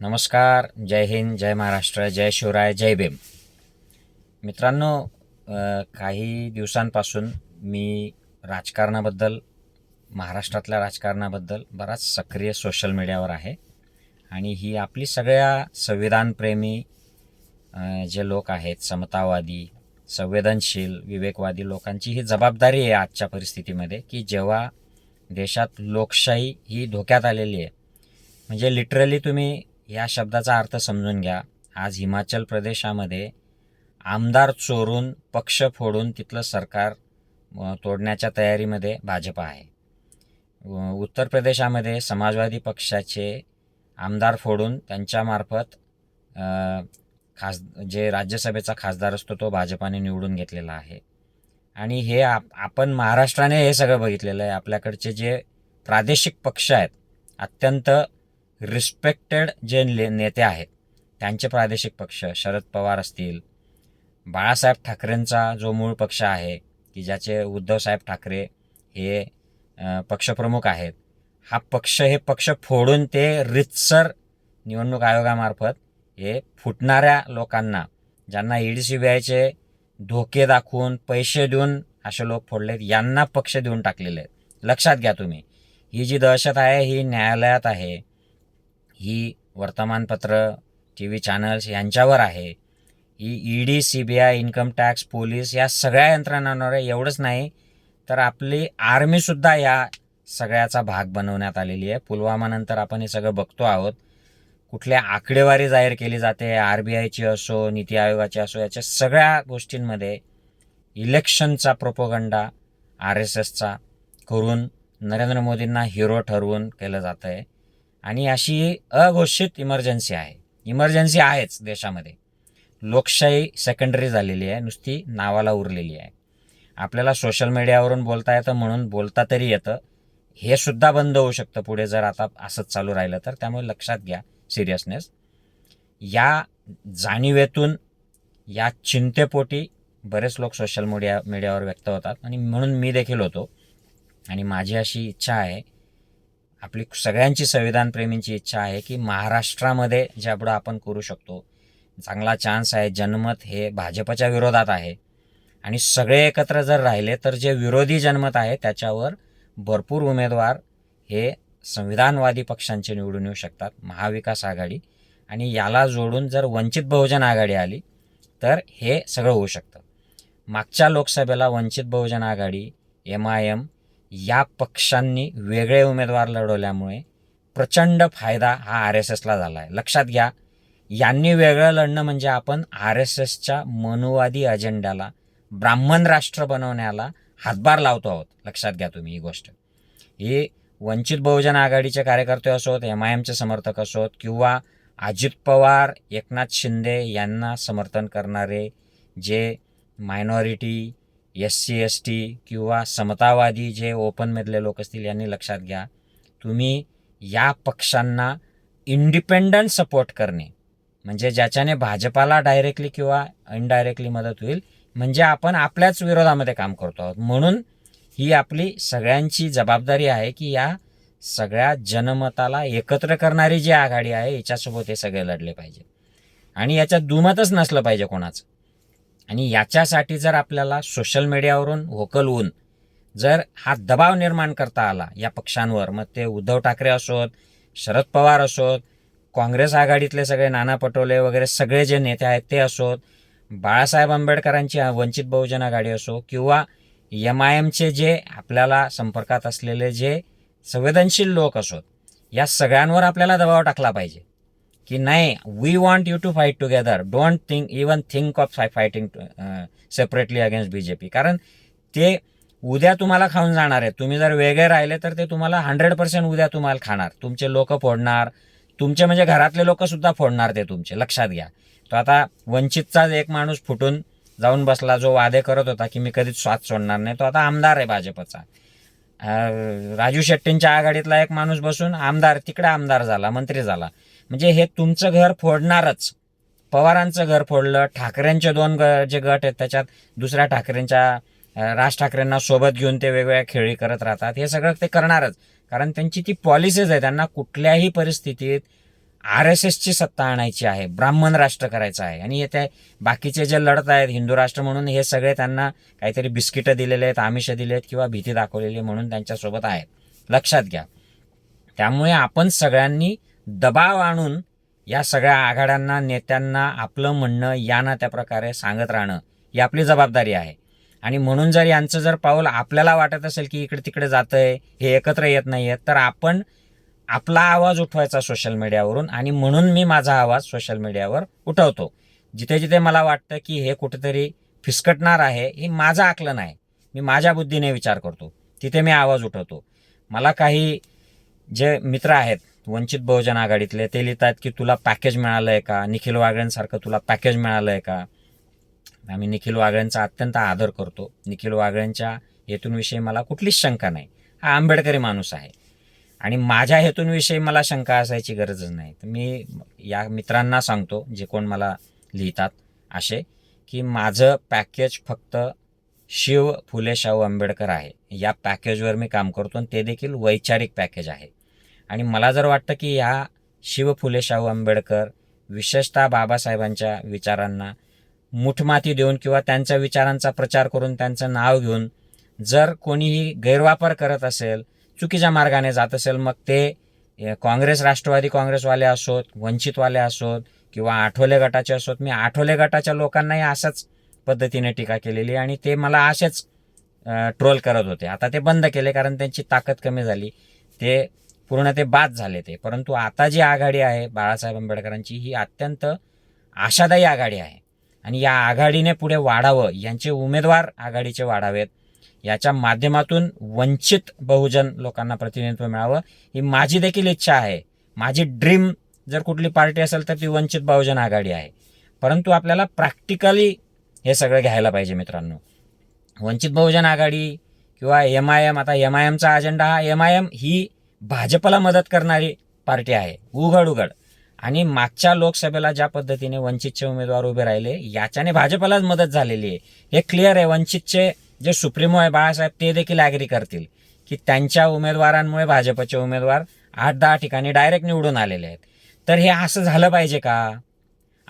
नमस्कार जय हिंद जय महाराष्ट्र जय शिवराय जय भीम. मित्रांनो काही दिवसांपासून मी राजकारणाबद्दल महाराष्ट्रातल्या राजकारणाबद्दल बराच सक्रिय सोशल मीडियावर आहे. आणि ही आपली सगळ्या संविधानप्रेमी जे लोक आहेत समतावादी संवेदनशील विवेकवादी लोकांची ही जबाबदारी आहे आजच्या परिस्थितीमध्ये की जेव्हा देशात लोकशाही ही धोक्यात आलेली आहे म्हणजे लिटरली तुम्ही या शब्दाचा अर्थ समजून घ्या. आज हिमाचल प्रदेशामध्ये आमदार चोरून पक्ष फोडून तिथलं सरकार तोडण्याच्या तयारीमध्ये भाजप आहे. उत्तर प्रदेशामध्ये समाजवादी पक्षाचे आमदार फोडून त्यांच्यामार्फत खास जे राज्यसभेचा खासदार असतो तो भाजपाने निवडून घेतलेला आहे. आणि हे आप आपण महाराष्ट्राने हे सगळं बघितलेलं आहे. आपल्याकडचे जे प्रादेशिक पक्ष आहेत अत्यंत रिस्पेक्टेड जे ले- नेते आहेत त्यांचे प्रादेशिक पक्ष शरद पवार असतील बाळासाहेब ठाकरेंचा जो मूळ पक्ष आहे की ज्याचे उद्धवसाहेब ठाकरे हे पक्षप्रमुख आहेत हा पक्ष हे पक्ष फोडून ते रितसर निवडणूक आयोगामार्फत हे फुटणाऱ्या लोकांना ज्यांना ईडी सी बी आयचे धोके दाखवून पैसे देऊन असे लोक फोडलेत यांना पक्ष देऊन टाकलेले आहेत. लक्षात घ्या तुम्ही. ही जी दहशत आहे ही न्यायालयात आहे. ही वर्तमानपत्र टी व्ही चॅनल्स यांच्यावर आहे. ही E D C B I income tax police या सगळ्या यंत्रणांवर एवढंच नाही तर आपली आर्मीसुद्धा या सगळ्याचा भाग बनवण्यात आलेली आहे. पुलवामानंतर आपण हे सगळं बघतो आहोत. कुठल्या आकडेवारी जाहीर केली जाते आर बी आयची असो नीती आयोगाची असो याच्या सगळ्या गोष्टींमध्ये इलेक्शनचा प्रोपोगंडा आर एस एसचा करून नरेंद्र मोदींना हिरो ठरवून केलं जातं आहे आणि अशी अघोषित इमर्जन्सी आहे. इमर्जन्सी आहेच देशामध्ये. लोकशाही सेकंडरी झालेली आहे. नुसती नावाला उरलेली आहे. आपल्याला सोशल मीडियावरून बोलता येतं म्हणून बोलता तरी येतं. हे सुद्धा बंद होऊ शकतं पुढे जर आता असंच चालू राहिलं तर. त्यामुळे लक्षात घ्या सिरियसनेस या जाणीवेतून या चिंतेपोटी बरेच लोक सोशल मीडिया मीडियावर व्यक्त होतात. आणि म्हणून मी देखील होतो. आणि माझी अशी इच्छा आहे आपली सगळ्यांची संविधानप्रेमींची इच्छा आहे की महाराष्ट्रामध्ये ज्यापुढं आपण करू शकतो. चांगला चान्स आहे जनमत हे भाजपच्या विरोधात आहे. आणि सगळे एकत्र जर राहिले तर जे विरोधी जनमत आहे त्याच्यावर भरपूर उमेदवार हे संविधानवादी पक्षांचे निवडून येऊ शकतात महाविकास आघाडी. आणि याला जोडून जर वंचित बहुजन आघाडी आली तर हे सगळं होऊ शकतं. मागच्या लोकसभेला Vanchit Bahujan Aghadi M I M या पक्षांनी वेगळे उमेदवार लढवल्यामुळे प्रचंड फायदा हा आर एस एसला झाला आहे. लक्षात घ्या यांनी वेगळं लढणं म्हणजे आपण आर एस एसच्या मनुवादी अजेंड्याला ब्राह्मण राष्ट्र बनवण्याला हातभार लावतो आहोत. लक्षात घ्या तुम्ही ही गोष्ट. ही वंचित बहुजन आघाडीचे कार्यकर्ते असोत एम आय एमचे समर्थक असोत किंवा अजित पवार एकनाथ शिंदे यांना समर्थन करणारे जे minority S C S T किंवा समतावादी जे ओपनमधले लोक असतील यांनी लक्षात घ्या. तुम्ही या पक्षांना इंडिपेंडंट सपोर्ट करणे. म्हणजे ज्याच्याने भाजपाला डायरेक्टली किंवा इनडायरेक्टली मदत होईल म्हणजे आपण आपल्याच विरोधामध्ये काम करतो आहोत. म्हणून ही आपली सगळ्यांची जबाबदारी आहे की या सगळ्या जनमताला एकत्र करणारी जी आघाडी आहे याच्यासोबत हे सगळे लढले पाहिजे. आणि याच्यात दुमतच नसलं पाहिजे कोणाचं. आणि याच्यासाठी जर आपल्याला सोशल मीडियावरून व्होकल होऊन जर हा दबाव निर्माण करता आला या पक्षांवर मग ते उद्धव ठाकरे असोत शरद पवार असोत काँग्रेस आघाडीतले सगळे नाना पटोले वगैरे सगळे जे नेते आहेत ते असोत बाळासाहेब आंबेडकरांची वंचित बहुजन आघाडी असो किंवा एम आय एमचे जे आपल्याला संपर्कात असलेले जे संवेदनशील लोक असोत या सगळ्यांवर आपल्याला दबाव टाकला पाहिजे. की नाही we want you to fight together don't think even think of fighting separately against B J P कारण ते उद्या तुम्हाला खाऊन जाणार आहे तुम्ही जर वेगळे राहिले तर ते तुम्हाला हंड्रेड पर्सेंट उद्या तुम्हाला खाणार. तुमचे लोक फोडणार. तुमचे म्हणजे घरातले लोकसुद्धा फोडणार ते तुमचे. लक्षात घ्या. तो आता वंचितचाच एक माणूस फुटून जाऊन बसला जो वादे करत होता की मी कधीच स्वाद सोडणार नाही. तो आता आमदार आहे भाजपचा. राजू शेट्टींच्या आघाडीतला एक माणूस बसून आमदार तिकडे आमदार झाला मंत्री झाला. म्हणजे हे तुमचं घर फोडणारच. पवारांचं घर फोडलं ठाकरेंचे दोन ग जे गट आहेत त्याच्यात दुसऱ्या ठाकरेंच्या राज ठाकरेंना सोबत घेऊन ते वेगवेगळ्या खेळी करत राहतात. हे सगळं ते करणारच. कारण त्यांची ती पॉलिसीज आहे त्यांना कुठल्याही परिस्थितीत आर एस एसची सत्ता आणायची आहे ब्राह्मण राष्ट्र करायचं आहे. आणि येथे बाकीचे जे लढत आहेत हिंदू राष्ट्र म्हणून हे सगळे त्यांना काहीतरी बिस्किटं दिलेले आहेत आमिष दिले आहेत किंवा भीती दाखवलेली म्हणून त्यांच्यासोबत आहेत. लक्षात घ्या. त्यामुळे आपण सगळ्यांनी दबाव आणून या सगळ्या आघाड्यांना नेत्यांना आपलं म्हणणं यांना त्या प्रकारे सांगत राहणं ही आपली जबाबदारी आहे. आणि म्हणून जर यांचं जर पाऊल आपल्याला वाटत असेल की इकडे तिकडे आहे हे एकत्र येत नाही आहेत तर आपण आपला आवाज उठवायचा सोशल मीडियावरून आणि म्हणून मी माझा आवाज सोशल मीडियावर उठवतो. जिथे जिथे मला वाटतं की हे कुठेतरी फिसकटणार आहे हे माझं आकलन आहे मी माझ्या बुद्धीने विचार करतो. तिथे मी आवाज उठवतो. मला काही जे मित्र आहेत वंचित बहुजन आघाडीतले ते लिहितात की तुला पॅकेज मिळालं आहे का? निखिल वागळेंसारखं तुला पॅकेज मिळालं आहे का? आम्ही निखिल वागळेंचा अत्यंत आदर करतो. निखिल वागळेंच्या हेतूंविषयी मला कुठलीच शंका नाही. हा आंबेडकरी माणूस आहे. आणि माझ्या हेतूंविषयी मला शंका असायची गरजच नाही. तर मी या मित्रांना सांगतो जे कोण मला लिहितात असे की माझं पॅकेज फक्त शिव फुले शाहू आंबेडकर आहे. या पॅकेजवर मी काम करतो आणि ते देखील वैचारिक पॅकेज आहे. आणि मला जर वाटतं की ह्या शिव फुले शाहू आंबेडकर विशेषतः बाबासाहेबांच्या विचारांना मुठमाती देऊन किंवा त्यांच्या विचारांचा प्रचार करून त्यांचं नाव घेऊन जर कोणीही गैरवापर करत असेल चुकीच्या मार्गाने जात असेल मग ते काँग्रेस राष्ट्रवादी काँग्रेसवाले असोत वंचितवाले असोत किंवा आठवले गटाचे असोत. मी आठवले गटाच्या लोकांनाही अशाच पद्धतीने टीका केलेली आणि ते मला असेच ट्रोल करत होते. आता ते बंद केले कारण त्यांची ताकद कमी झाली. ते पूर्ण ते बाद झाले ते. परंतु आता जी आघाडी आहे बाळासाहेब आंबेडकरांची ही अत्यंत आशादायी आघाडी आहे. आणि या आघाडीने पुढे वाढावं यांचे उमेदवार आघाडीचे वाढावेत याच्या माध्यमातून वंचित बहुजन लोकांना प्रतिनिधित्व मिळावं ही माझी देखील इच्छा आहे. माझी ड्रीम जर कुठली पार्टी असेल तर ती वंचित बहुजन आघाडी आहे. परंतु आपल्याला प्रॅक्टिकली हे सगळं घ्यायला पाहिजे मित्रांनो. वंचित बहुजन आघाडी किंवा एम आय एम आता एम आय एमचा अजेंडा हा एम आय एम ही भाजपला मदत करणारी पार्टी आहे. उघड उघड आणि मागच्या लोकसभेला ज्या पद्धतीने वंचितचे उमेदवार उभे राहिले याच्याने भाजपलाच मदत झालेली आहे. हे क्लिअर आहे वंचितचे जे सुप्रीमो आहे बाळासाहेब ते देखील ॲग्री करतील की त्यांच्या उमेदवारांमुळे भाजपचे उमेदवार आठ दहा ठिकाणी डायरेक्ट निवडून आलेले आहेत. तर हे असं झालं पाहिजे का?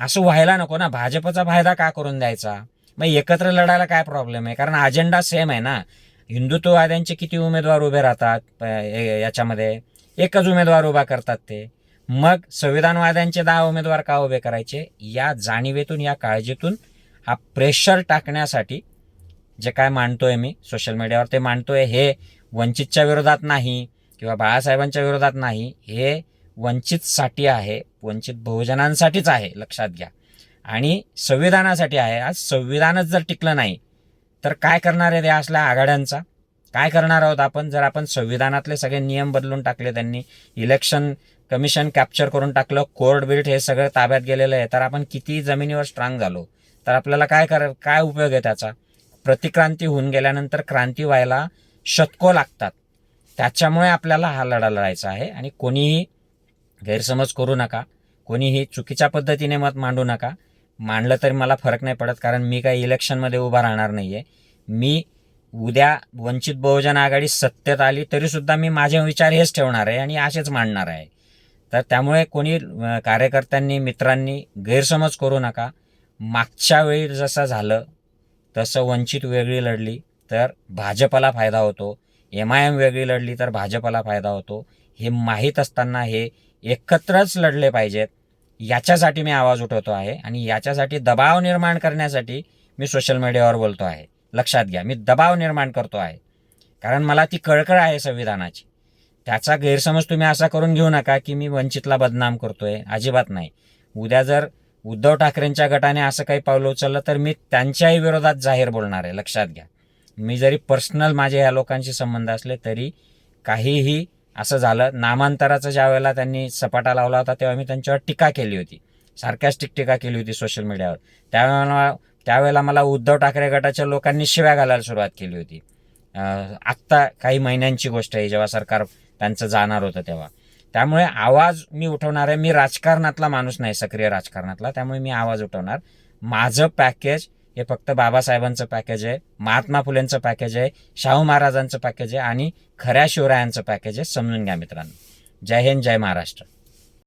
असं व्हायला नको ना. भाजपचा फायदा का करून द्यायचा? मग एकत्र लढायला काय प्रॉब्लेम आहे? कारण अजेंडा सेम आहे ना. हिंदुत्ववाद्यांचे किती उमेदवार उभे राहतात प- ए- याच्यामध्ये? एकच उमेदवार उभा करतात ते. मग संविधानवाद्यांचे दहा उमेदवार का उभे करायचे? या जाणीवेतून या काळजीतून हा प्रेशर टाकण्यासाठी जे काय मांडतोय मी सोशल मीडियावर ते मांडतोय हे वंचितच्या विरोधात नाही किंवा बाळासाहेबांच्या विरोधात नाही हे वंचितसाठी आहे वंचित बहुजनांसाठीच आहे लक्षात घ्या. आणि संविधानासाठी आहे. आज संविधानच जर टिकलं नाही तर काय करणार आहे त्या असल्या आघाड्यांचा? काय करणार आहोत आपण? जर आपण संविधानातले सगळे नियम बदलून टाकले त्यांनी इलेक्शन कमिशन कॅप्चर करून टाकलं कोर्ट बिल्ट हे सगळं ताब्यात गेलेलं आहे तर आपण किती जमिनीवर स्ट्रांग झालो तर आपल्याला काय कर काय उपयोग आहे त्याचा? प्रतिक्रांती होऊन गेल्यानंतर क्रांती व्हायला शतको लागतात. त्याच्यामुळे आपल्याला हा लढा लढायचा आहे आणि कोणीही गैरसमज करू नका कोणीही चुकीच्या पद्धतीने मत मांडू नका. मांडलं तरी मला फरक नाही पडत कारण मी काही इलेक्शनमध्ये उभा राहणार नाही आहे मी उद्या वंचित बहुजन आघाडी सत्तेत आली तरीसुद्धा मी माझे विचार हेच ठेवणार आहे आणि असेच मांडणार आहे. तर त्यामुळे कोणी कार्यकर्त्यांनी मित्रांनी गैरसमज करू नका. मागच्या वेळी जसं झालं तसं वंचित वेगळी लढली तर भाजपला फायदा होतो. एम आय एम वेगळी लढली तर भाजपला फायदा होतो. हे माहीत असताना हे एकत्रच लढले पाहिजेत. याच्यासाठी मी आवाज उठवतो आहे आणि याच्यासाठी दबाव निर्माण करण्यासाठी मी सोशल मीडियावर बोलतो आहे. लक्षात घ्या मी दबाव निर्माण करतो आहे. कारण मला ती कळकळ आहे संविधानाची. त्याचा गैरसमज तुम्ही असा करून घेऊ नका की मी वंचितला बदनाम करतोय. अजिबात नाही. उद्या जर उद्धव ठाकरेंच्या गटाने असं काही पावलं उचललं तर मी त्यांच्याही विरोधात जाहीर बोलणार आहे. लक्षात घ्या. मी जरी पर्सनल माझे ह्या लोकांशी संबंध असले तरी काहीही असं झालं नामांतराचं ज्या वेळेला त्यांनी सपाटा लावला होता तेव्हा मी त्यांच्यावर टीका केली होती. सार्कॅस्टिक टीका केली होती सोशल मीडियावर. त्यावेळेला त्यावेळेला मला उद्धव ठाकरे गटाच्या लोकांनी शिव्या घालायला सुरुवात केली होती. आत्ता काही महिन्यांची गोष्ट आहे जेव्हा सरकार त्यांचं जाणार होतं तेव्हा. त्यामुळे आवाज मी उठवणार आहे. मी राजकारणातला माणूस नाही सक्रिय राजकारणातला. त्यामुळे मी आवाज उठवणार. माझं पॅकेज हे फक्त बाबासाहेबांचं पॅकेज आहे महात्मा फुलेंचं पॅकेज आहे शाहू महाराजांचं पॅकेज आहे आणि खऱ्या शिवरायांचं पॅकेज आहे. समजून घ्या मित्रांनो. जय हिंद जय महाराष्ट्र.